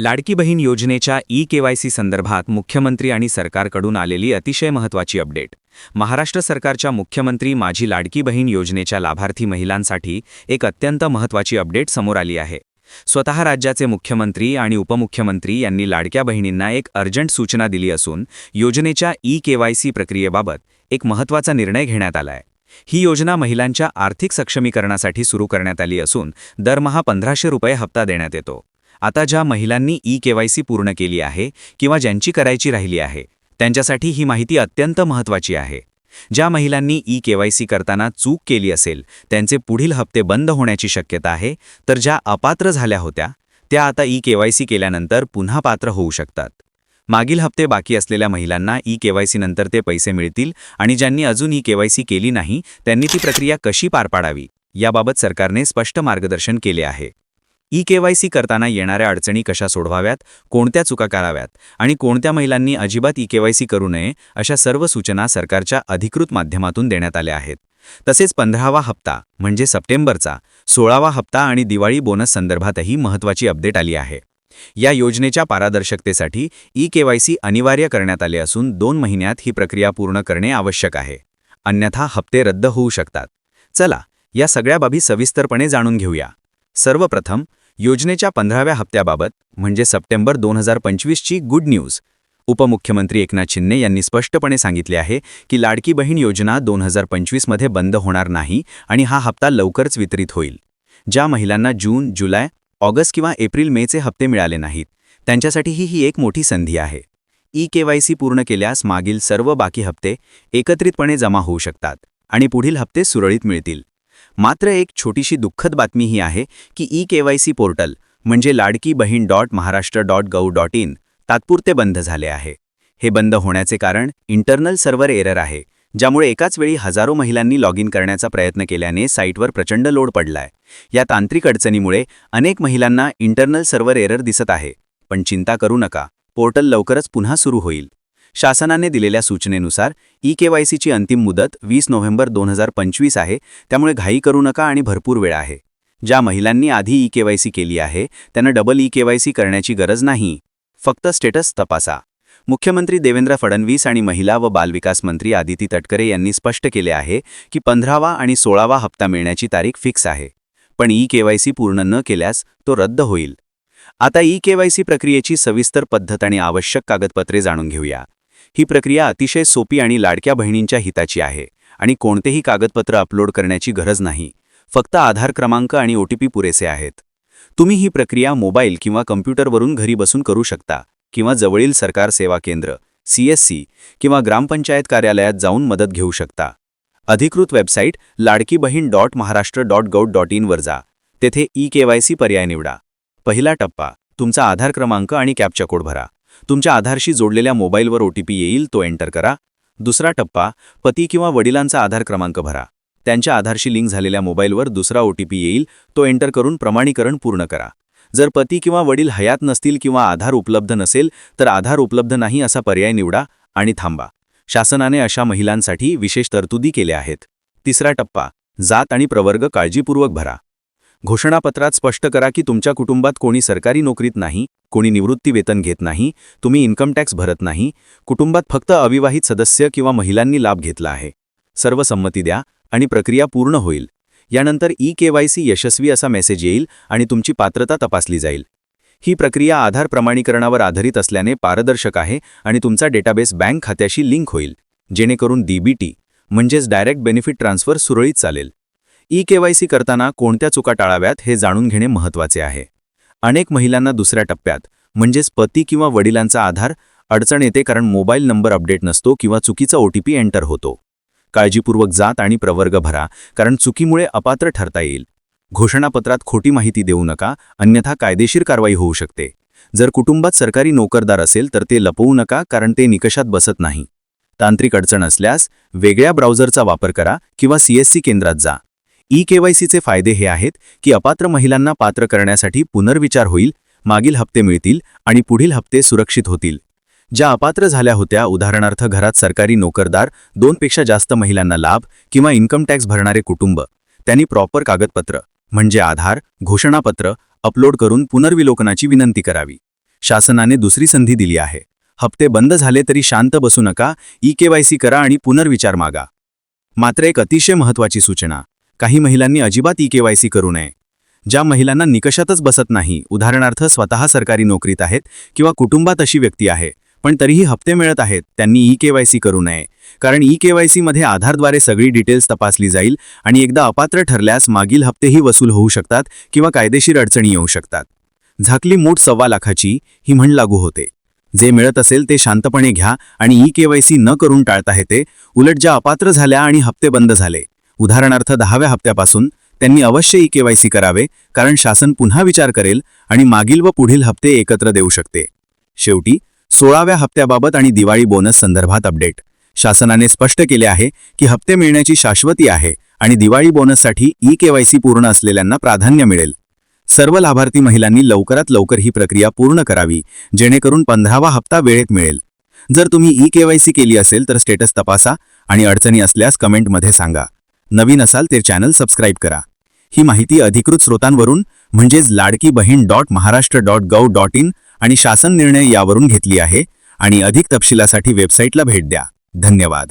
लाडकी बहीण योजनेच्या e KYC संदर्भात मुख्यमंत्री आणि सरकारकडून आलेली अतिशय महत्त्वाची अपडेट. महाराष्ट्र सरकारच्या मुख्यमंत्री माझी लाडकी बहीण योजनेच्या लाभार्थी महिलांसाठी एक अत्यंत महत्त्वाची अपडेट समोर आली आहे. स्वतः राज्याचे मुख्यमंत्री आणि उपमुख्यमंत्री यांनी लाडक्या बहिणींना एक अर्जंट सूचना दिली असून योजनेच्या ई केवायसी प्रक्रियेबाबत एक महत्त्वाचा निर्णय घेण्यात आलाय. ही योजना महिलांच्या आर्थिक सक्षमीकरणासाठी सुरू करण्यात आली असून दरमहा पंधराशे रुपये हप्ता देण्यात येतो. आता ज्या महिलांनी ई केवायसी पूर्ण केली आहे किंवा ज्यांची करायची राहिली आहे त्यांच्यासाठी ही माहिती अत्यंत महत्त्वाची आहे. ज्या महिलांनी ई केवायसी करताना चूक केली असेल त्यांचे पुढील हप्ते बंद होण्याची शक्यता आहे तर ज्या अपात्र झाल्या होत्या त्या आता ई केवायसी केल्यानंतर पुन्हा पात्र होऊ शकतात. मागील हप्ते बाकी असलेल्या महिलांना ई केवायसी नंतर ते पैसे मिळतील आणि ज्यांनी अजून ई केवायसी केली नाही त्यांनी ती प्रक्रिया कशी पार पाडावी याबाबत सरकारने स्पष्ट मार्गदर्शन केले आहे. ई केवायसी करताना येणाऱ्या अडचणी कशा सोडवाव्यात कोणत्या चुका कराव्यात आणि कोणत्या महिलांनी अजिबात ई केवायसी करू नये अशा सर्व सूचना सरकारच्या अधिकृत माध्यमातून देण्यात आल्या आहेत. तसेच पंधरावा हप्ता म्हणजे सप्टेंबरचा सोळावा हप्ता आणि दिवाळी बोनस संदर्भातही महत्त्वाची अपडेट आली आहे. या योजनेच्या पारदर्शकतेसाठी ई केवायसी अनिवार्य करण्यात आले असून दोन महिन्यात ही प्रक्रिया पूर्ण करणे आवश्यक आहे. अन्यथा हप्ते रद्द होऊ शकतात. चला या सगळ्या बाबी सविस्तरपणे जाणून घेऊया. सर्वप्रथम योजनेच्या पंधराव्या हप्त्याबाबत म्हणजे सप्टेंबर दोन हजार पंचवीसची गुड न्यूज. उपमुख्यमंत्री एकनाथ शिंदे यांनी स्पष्टपणे सांगितले आहे की लाडकी बहीण योजना दोन हजार पंचवीसमध्ये बंद होणार नाही आणि हा हप्ता लवकरच वितरित होईल. ज्या महिलांना जून जुलै ऑगस्ट किंवा एप्रिल मेचे हप्ते मिळाले नाहीत त्यांच्यासाठीही ही एक मोठी संधी आहे. ई केवायसी पूर्ण केल्यास मागील सर्व बाकी हप्ते एकत्रितपणे जमा होऊ शकतात आणि पुढील हप्ते सुरळीत मिळतील. मात्र एक छोटीशी दुःखद बातमी ही आहे की ई केवायसी पोर्टल म्हणजे Ladki Bahin dot Maharashtra dot gov dot in तात्पुरते बंद झाले आहे. हे बंद होण्याचे कारण इंटरनल सर्व्हर एरर आहे ज्यामुळे एकाच वेळी हजारो महिलांनी लॉग इन करण्याचा प्रयत्न केल्याने साईटवर प्रचंड लोड पडलाय. या तांत्रिक अडचणीमुळे अनेक महिलांना इंटरनल सर्व्हर एरर दिसत आहे. पण चिंता करू नका पोर्टल लवकरच पुन्हा सुरू होईल. शासनाने दिलेल्या सूचनेनुसार ई केवायसीची अंतिम मुदत वीस नोव्हेंबर दोन हजार पंचवीस आहे. त्यामुळे घाई करू नका आणि भरपूर वेळ आहे. ज्या महिलांनी आधी ई केवायसी केली आहे त्यांना डबल ई केवायसी करण्याची गरज नाही. फक्त स्टेटस तपासा. मुख्यमंत्री देवेंद्र फडणवीस आणि महिला व बालविकास मंत्री आदिती तटकरे यांनी स्पष्ट केले आहे की पंधरावा आणि सोळावा हप्ता मिळण्याची तारीख फिक्स आहे. पण ई केवायसी पूर्ण न केल्यास तो रद्द होईल. आता ई केवायसी प्रक्रियेची सविस्तर पद्धत आणि आवश्यक कागदपत्रे जाणून घेऊया. ही प्रक्रिया अतिशय सोपी आणि लाडक्या बहिणींच्या हिताची आहे आणि कोणतेही कागदपत्र अपलोड करण्याची गरज नाही. फक्त आधार क्रमांक आणि ओटीपी पुरेसे आहेत. तुम्ही ही प्रक्रिया मोबाईल किंवा कम्प्युटरवरून घरी बसून करू शकता किंवा जवळील सरकार सेवा केंद्र सीएससी किंवा ग्रामपंचायत कार्यालयात जाऊन मदत घेऊ शकता. अधिकृत website Ladki Bahin dot Maharashtra dot gov dot इनवर जा. तेथे ई केवायसी पर्याय निवडा. पहिला टप्पा तुमचा आधार क्रमांक आणि कॅपचा कोड भरा. तुमच्या आधारशी जोडलेल्या मोबाईलवर ओटीपी येईल तो एंटर करा. दुसरा टप्पा पती किंवा वडिलांचा आधार क्रमांक भरा. त्यांच्या आधारशी लिंक झालेल्या मोबाईलवर दुसरा ओटीपी येईल तो एंटर करून प्रमाणीकरण पूर्ण करा. जर पती किंवा वडील हयात नसतील किंवा आधार उपलब्ध नसेल तर आधार उपलब्ध नाही असा पर्याय निवडा आणि थांबा. शासनाने अशा महिलांसाठी विशेष तरतुदी केल्या आहेत. तिसरा टप्पा जात आणि प्रवर्ग काळजीपूर्वक भरा. घोषणापत्रात स्पष्ट करा की तुमच्या कुटुंबात कोणी सरकारी नोकरीत नाही कोणी निवृत्ती वेतन घेत नाही तुम्ही इन्कम टॅक्स भरत नाही कुटुंबात फक्त अविवाहित सदस्य किंवा महिलांनी लाभ घेतला आहे. सर्व संमती द्या आणि प्रक्रिया पूर्ण होईल. यानंतर ई केवायसी यशस्वी असा मेसेज येईल आणि तुमची पात्रता तपासली जाईल. ही प्रक्रिया आधार प्रमाणीकरणावर आधारित असल्याने पारदर्शक आहे आणि तुमचा डेटाबेस बँक खात्याशी लिंक होईल. जेणेकरून डीबीटी म्हणजेच डायरेक्ट बेनिफिट ट्रान्सफर सुरळीत चालेल. ई केवायसी करताना कोणत्या चुका टाळाव्यात हे जाणून घेणे महत्त्वाचे आहे. अनेक महिलांना दुसऱ्या टप्प्यात. म्हणजेच पती किंवा वडिलांचा आधार अडचण येते कारण मोबाईल नंबर अपडेट नसतो किंवा चुकीचा ओटीपी एंटर होतो. काळजीपूर्वक जात आणि प्रवर्ग भरा कारण चुकीमुळे अपात्र ठरता येईल. घोषणापत्रात खोटी माहिती देऊ नका अन्यथा कायदेशीर कारवाई होऊ शकते. जर कुटुंबात सरकारी नोकरदार असेल तर ते लपवू नका कारण ते निकषात बसत नाही. तांत्रिक अडचण असल्यास वेगळ्या ब्राउझरचा वापर करा किंवा सीएससी केंद्रात जा. ई केवायसीचे फायदे हे आहेत की अपात्र महिलांना पात्र करण्यासाठी पुनर्विचार होईल मागील हप्ते मिळतील आणि पुढील हप्ते सुरक्षित होतील. ज्या अपात्र झाल्या होत्या उदाहरणार्थ घरात सरकारी नोकरदार दोनपेक्षा जास्त महिलांना लाभ किंवा इन्कम टॅक्स भरणारे कुटुंब त्यांनी प्रॉपर कागदपत्र म्हणजे आधार घोषणापत्र अपलोड करून पुनर्विलोकनाची विनंती करावी. शासनाने दुसरी संधी दिली आहे. हप्ते बंद झाले तरी शांत बसू नका ई केवायसी करा आणि पुनर्विचार मागा. मात्र एक अतिशय महत्त्वाची सूचना. काही महिलांनी अजिबात ई केवायसी करू नये. ज्या महिलांना निकषातच बसत नाही उदाहरणार्थ स्वतः सरकारी नोकरीत आहेत किंवा कुटुंबात अशी व्यक्ती आहे पण तरीही हप्ते मिळत आहेत त्यांनी ई केवायसी करू नये. कारण ई केवायसीमध्ये आधारद्वारे सगळी डिटेल्स तपासली जाईल आणि एकदा अपात्र ठरल्यास मागील हप्तेही वसूल होऊ शकतात किंवा कायदेशीर अडचणी येऊ शकतात. झाकली मूठ सव्वा लाखाची ही म्हण लागू होते. जे मिळत असेल ते शांतपणे घ्या आणि ई केवायसी न करून टाळता येते उलट ज्या अपात्र झाल्या आणि हप्ते बंद झाले उदाहरणार्थ दहाव्या हप्त्यापासून त्यांनी अवश्य ई केवायसी करावे कारण शासन पुन्हा विचार करेल आणि मागील व पुढील हप्ते एकत्र देऊ शकते. शेवटी सोळाव्या हप्त्याबाबत आणि दिवाळी बोनस संदर्भात अपडेट. शासनाने स्पष्ट केले आहे की हप्ते मिळण्याची शाश्वती आहे आणि दिवाळी बोनससाठी ई केवायसी पूर्ण असलेल्यांना प्राधान्य मिळेल. सर्व लाभार्थी महिलांनी लवकरात लवकर ही प्रक्रिया पूर्ण करावी जेणेकरून पंधरावा हप्ता वेळेत मिळेल. जर तुम्ही ई केवायसी केली असेल तर स्टेटस तपासा आणि अडचणी असल्यास कमेंटमध्ये सांगा. नवीन असाल ते चॅनल सबस्क्राईब करा. ही माहिती अधिकृत स्रोतांवरून म्हणजेच Ladki Bahin dot Maharashtra dot gov dot in आणि शासन निर्णय यावरून घेतली आहे आणि अधिक तपशिलासाठी वेबसाईटला भेट द्या. धन्यवाद.